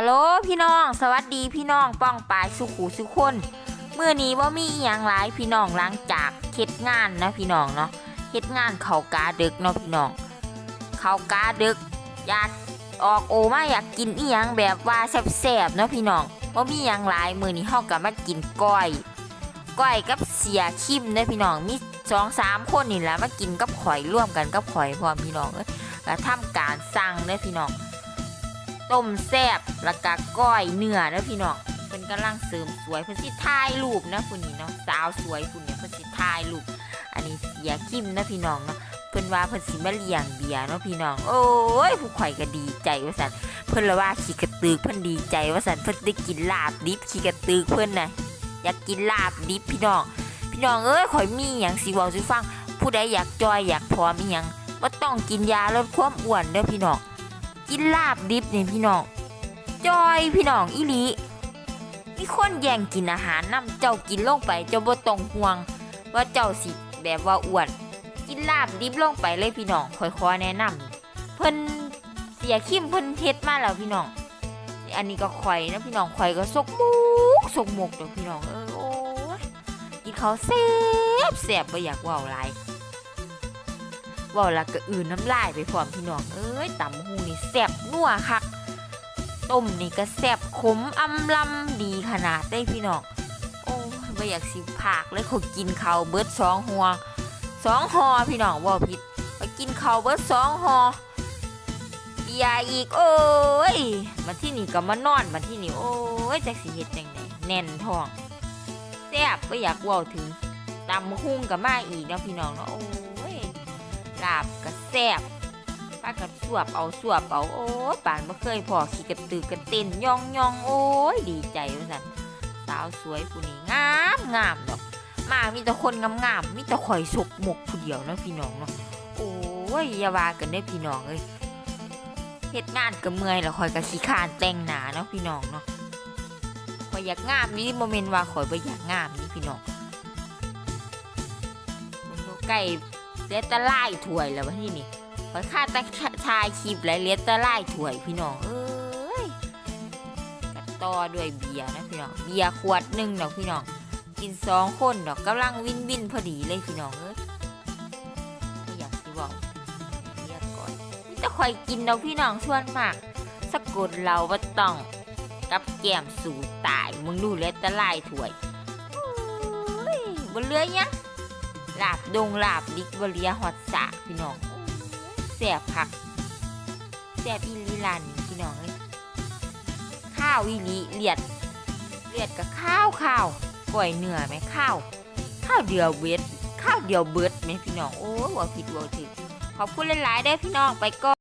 ฮัลโหลพี่น้อง สวัสดีพี่น้องป้องปายสุขูสุคนเมื่อนี้ว่ามีอย่างหลายพี่น้องหลังจากเฮ็ดงานนะพี่น้องเนาะเฮ็ดงานเข่ากาดึกเนาะพี่น้องเข่ากาดึก อยากออกโอมาอยากกินอีหยังแบบว่าแซ่บๆเนาะพี่น้องว่ามีอย่างหลายมื้อนี้เฮาก็มากินก้อยก้อยกับเสียคิมเด้อพี่น้องมีสองสามคนนี่แหละมากินกับข่อยร่วมกันกับข่อยพร้อมพี่น้องเอ้ยก็ทำการสั่งเด้อพี่น้อง ต้มแซ่บแล้วก็ก้อยเนื้อนะพี่น้องเพิ่นกำลังเสริมสวยเพิ่นสิถ่ายรูปนะคุณนี่เนาะสาวสวยคุณเนี่ยเพิ่นสิถ่ายรูปอันนี้เสียคิมนะพี่น้องเนาะเพิ่นว่าเพิ่นสิมาเลี้ยงเบียร์เนาะพี่น้อง โอ้ยผู้ข่อยก็ดีใจว่าซั่นเพิ่นละว่าขี้กระตือเพิ่นดีใจว่าซั่นเพิ่นได้กินลาบดิบขี้กระตือเพิ่นน่ะอยากกินลาบดิบพี่น้อง พี่น้องเอ้ยข่อยมีหยังสิเว้าสิฟัง ผู้ใดอยากจอยอยากพร้อมอีหยังบ่ต้องกินยาลดความอ้วนเด้อพี่น้อง กินลาบดิบนี่ยพี่น้อง จอยพี่น้องอีลีมีคนแย่งกินอาหารนํเจ้ากินลงไปเจ้าบ่ต้องห่วง ว่าเจ้าสิแบบว่าอ้วน กินลาบดิบลงไปเลยพี่น้องค่อยขอแนะนำเพิ่นเสียคิมเพิ่นเฮ็ดมาแล้วพี่น้อง อันนี้ก็ข่อยนะพี่น้องข่อยก็สกมุกสกมุกเด้อพี่น้องเออโอ้ยกินเขาวแซ่บแซ่บบ่อยากเว้าหลาย เว้าละก็อื่นน้ำลายไปพร้อมพี่น้องเอ้ยตำหูนี่แซ่บนัวคักต้มนี่ก็แซ่บขมอำลำดีขนาดได้พี่น้องโอ้ไม่อยากสิผากเลยขากินข้าวเบิดสองหัวสองหอพี่น้องว่าผิดไปกินข้าวเบิดสองหอเบียอีกโอ้ยมาที่นี่ก็มานอนมาที่นี่โอ้ยจักสิเฮ็ดจังไดแน่นท้องแซ่บไม่อยากว่าถึงตำหุ้งกับมาอีกเนาะพี่น้องเนาะโอ้ ซ่บปากันสวบเอาสวบเอาโอ้ยป่านบ่เคยพอขี่กระตือกระเต้นย่องย่องโอ้ยดีใจว่าซั่นสาวสวยผู้นี้งามงามดอกมามีแต่คนงามงามๆมีแต่ข่อยสกหมกผู้เดียวนะพี่น้องเนาะโอ้ยอย่าว่ากันได้อพี่น้องเอ้ยเฮ็ดงานก็เมื่อยแล้วข่อยก็ขี้คานแต่งหน้าเนาะพี่น้องเนาะข่อยอยากงามนี่โมเมนต์ว่าข่อยบ่อยากงามนี่พี่น้องมันก็ใกล้ เลือแต่ลายถ้วยแล้ววะที่นี่ขอยค่าแต่ชายคลิปและเลียตะไล่ถวยพี่น้องเอ้ยกันต่อด้วยเบียร์นะพี่น้องเบียร์ขวดหนึ่งดอกพี่น้อง กินสองคนดอกกำลังวินวินพอดีเลยพี่น้องเอ้ยไม่อยากสิบอกเบียร์ก่อนนี่จะคอยกินดอกพี่น้องส่วนมากสะกดเราว่าต้องกับแก้มสู่ตายมึงดูเลียตะไล่ถวยโอ้ยบนเรือยัง ลาบดงลาบลิกบเรียฮอดสะพี่น้องแสบผักแสบอีลีลันนี่พี่น้องเลยข้าวอีลีเลียดเลียดกับข้าวข้าวก่อยเนื้อไหมข้าวข้าวเดียวเวทข้าวเดียวเบิดไหมพี่น้องโอ้ว่าผิดว่าถูกขอบคุณหลายๆได้พี่น้องไปก่อน